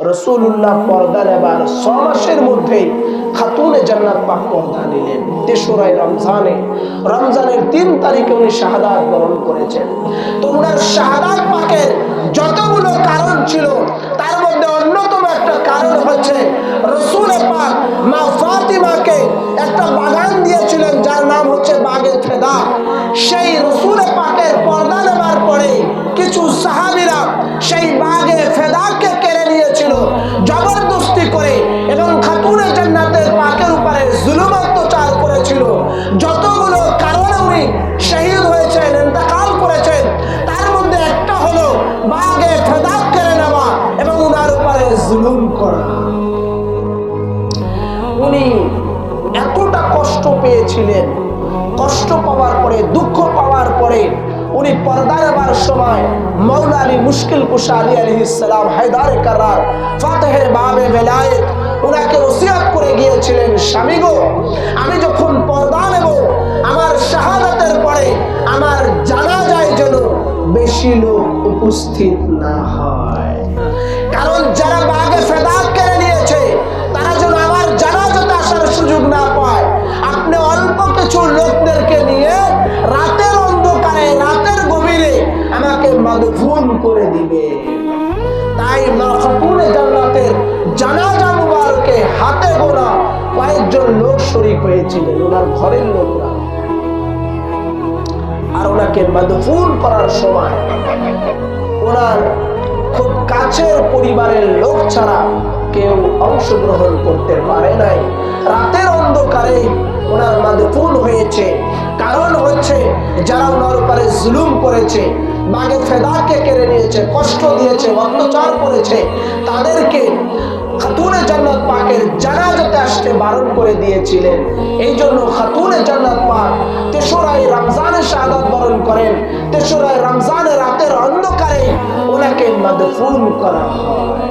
রসুল্লাহ পর্দা নেবার ছ মাসের মধ্যেই খাতুনে জান্নাত পাক পর্দা নিলেন। তেসরাই রমজানে। রমজানের তিন তারিখে উনি শাহাদাত বরণ করেছেন। তো শাহাদাত পাকের উনি এতটা কষ্ট পেয়েছিলেন, কষ্ট পাওয়ার পরে, দুঃখ পাওয়ার পরে উনি পর্দা নেবার সময় মৌলা আলী মুশকিল কুশা আলী আলী ইসলাম হায়দার কারার, ফাতেহের বাবে বেলায়েত ওনাকে ওসিয়াত করে গিয়েছিলেন, স্বামী গো, আমি যখন পর্দা নেব, আমার শাহাদাতের পরে আমার জানা যায় যেন বেশি লোক উপস্থিত না হয়। কারণ যারা মাদফুন করে দিবে। তাই মা জান্নাতের জানাজা মুবারকে হাতে গোনা কয়েকজন লোক শরীক হয়েছিলেন, ওনার ঘরের লোকরা। আর ওনাকে মাদফুন করার সময় ওনার খুব কাছের পরিবারের লোক ছাড়া কেউ অংশগ্রহণ করতে পারে নাই। রাতের অন্ধকারে ওনার মাদফুন হয়েছে। কারণ হচ্ছে, যারা ওনার উপরে জুলুম করেছে বাগে ফেদাকে কেড়ে নিয়েছে, কষ্ট দিয়েছে, অত্যাচার করেছে, তাদেরকে খাতুনে জান্নাত পাকের জানাজাতে আসতে বারণ করে দিয়েছিলেন। এই জন্য খাতুনে জান্নাত পাক তেসরাই রমজানে শাহাদাত বরণ করেন। তেসরাই রমজানের রাতের অন্ধকারে ওনাকে মাদফুন করা হয়।